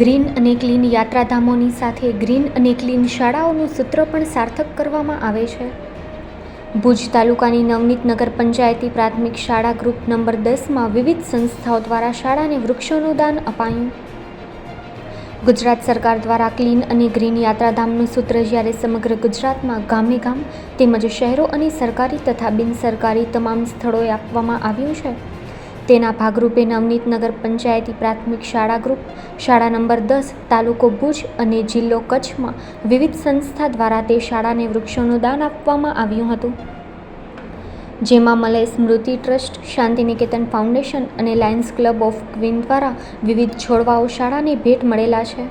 Green અને clean યાત્રાધામોની સાથે green અને ક્લીન શાળાઓનું સૂત્ર પણ સાર્થક કરવામાં આવે છે. ભુજ તાલુકાની નવનીત નગર પંચાયતી પ્રાથમિક શાળા ગ્રુપ નંબર દસમાં વિવિધ સંસ્થાઓ દ્વારા શાળાને વૃક્ષોનું દાન અપાયું. ગુજરાત સરકાર દ્વારા ક્લીન અને ગ્રીન યાત્રાધામનું સૂત્ર જ્યારે સમગ્ર ગુજરાતમાં ગામે ગામ તેમજ શહેરો અને સરકારી તથા બિનસરકારી તમામ સ્થળોએ આપવામાં આવ્યું છે. તેના ભાગરૂપે નવનીત નગર પંચાયતી પ્રાથમિક શાળા ગ્રુપ, શાળા નંબર દસ, તાલુકો ભુજ અને જિલ્લો કચ્છમાં વિવિધ સંસ્થા દ્વારા તે શાળાને વૃક્ષોનું દાન આપવામાં આવ્યું હતું. જેમાં મલય સ્મૃતિ ટ્રસ્ટ, શાંતિનિકેતન ફાઉન્ડેશન અને લાયન્સ ક્લબ ઓફ ક્વીન દ્વારા વિવિધ છોડવાઓ શાળાને ભેટ મળેલા છે.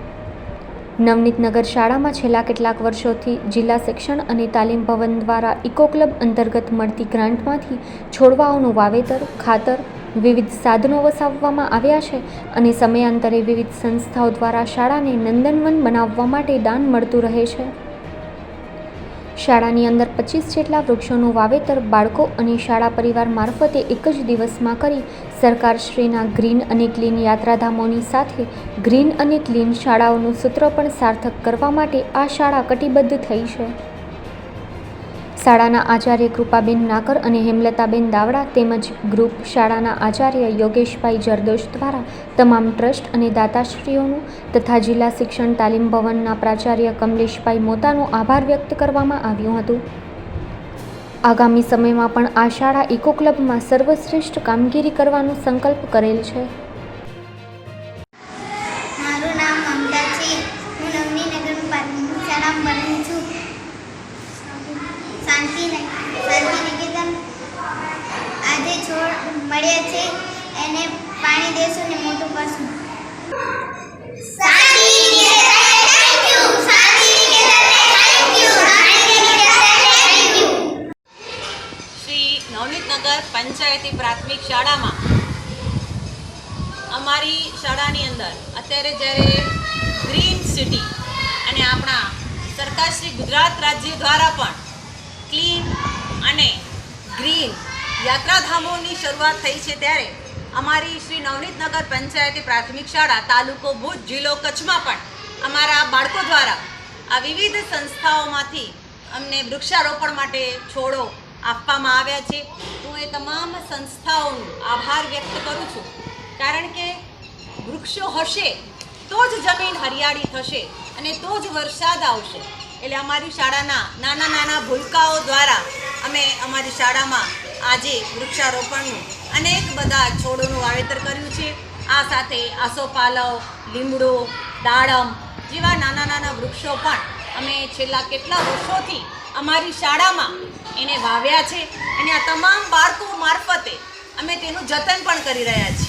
નવનીત નગર શાળામાં છેલ્લા કેટલાક વર્ષોથી જિલ્લા શિક્ષણ અને તાલીમ ભવન દ્વારા ઇકો ક્લબ અંતર્ગત મળતી ગ્રાન્ટમાંથી છોડવાઓનું વાવેતર, ખાતર વિવિધ સાધનો વસાવવામાં આવ્યા છે અને સમયાંતરે વિવિધ સંસ્થાઓ દ્વારા શાળાને નંદનવન બનાવવા માટે દાન મળતું રહે છે. શાળાની અંદર પચીસ જેટલા વૃક્ષોનું વાવેતર બાળકો અને શાળા પરિવાર મારફતે એક જ દિવસમાં કરી સરકારશ્રીના ગ્રીન અને ક્લીન યાત્રાધામોની સાથે ગ્રીન અને ક્લીન શાળાઓનું સૂત્ર પણ સાર્થક કરવા માટે આ શાળા કટિબદ્ધ થઈ છે. શાળાના આચાર્ય કૃપાબેન નાકર અને હેમલતાબેન દાવડા તેમજ ગ્રુપ શાળાના આચાર્ય યોગેશભાઈ જરદોશ દ્વારા તમામ ટ્રસ્ટ અને દાતાશ્રીઓનું તથા જિલ્લા શિક્ષણ તાલીમ ભવનના પ્રાચાર્ય કમલેશભાઈ મોતાનો આભાર વ્યક્ત કરવામાં આવ્યું હતું. આગામી સમયમાં પણ આ શાળા ઇકો ક્લબમાં સર્વશ્રેષ્ઠ કામગીરી કરવાનો સંકલ્પ કરેલ છે. મળ્યા છે. એને પાણી દેશું ને મોટું કરશું નવનીતનગર પંચાયતી પ્રાથમિક શાળામાં. અમારી શાળાની અંદર અત્યારે જ્યારે ગ્રીન સિટી અને આપણા સરકાર શ્રી ગુજરાત રાજ્ય દ્વારા પણ ક્લીન યાત્રાધામોની શરૂઆત થઈ છે ત્યારે અમારી શ્રી નવનીતનગર પંચાયતી પ્રાથમિક શાળા, તાલુકો ભુજ જિલ્લો કચ્છમાં પણ અમારા બાળકો દ્વારા આ વિવિધ સંસ્થાઓમાંથી અમને વૃક્ષારોપણ માટે છોડો આપવામાં આવ્યા છે. હું એ તમામ સંસ્થાઓનો આભાર વ્યક્ત કરું છું. કારણ કે વૃક્ષો હશે તો જ જમીન હરિયાળી થશે અને તો જ વરસાદ આવશે. એટલે અમારી શાળાના નાના નાના ભૂલકાઓ દ્વારા અમે અમારી શાળામાં આજે વૃક્ષારોપણનું અનેક બધા છોડોનું વાવેતર કર્યું છે. આ સાથે આસોપાલવ લીમડો, દાડમ જેવા નાના નાના વૃક્ષો પણ અમે છેલ્લા કેટલા વર્ષોથી અમારી શાળામાં એને વાવ્યા છે. અને આ તમામ બાળકો મારફતે અમે તેનું જતન પણ કરી રહ્યા છીએ.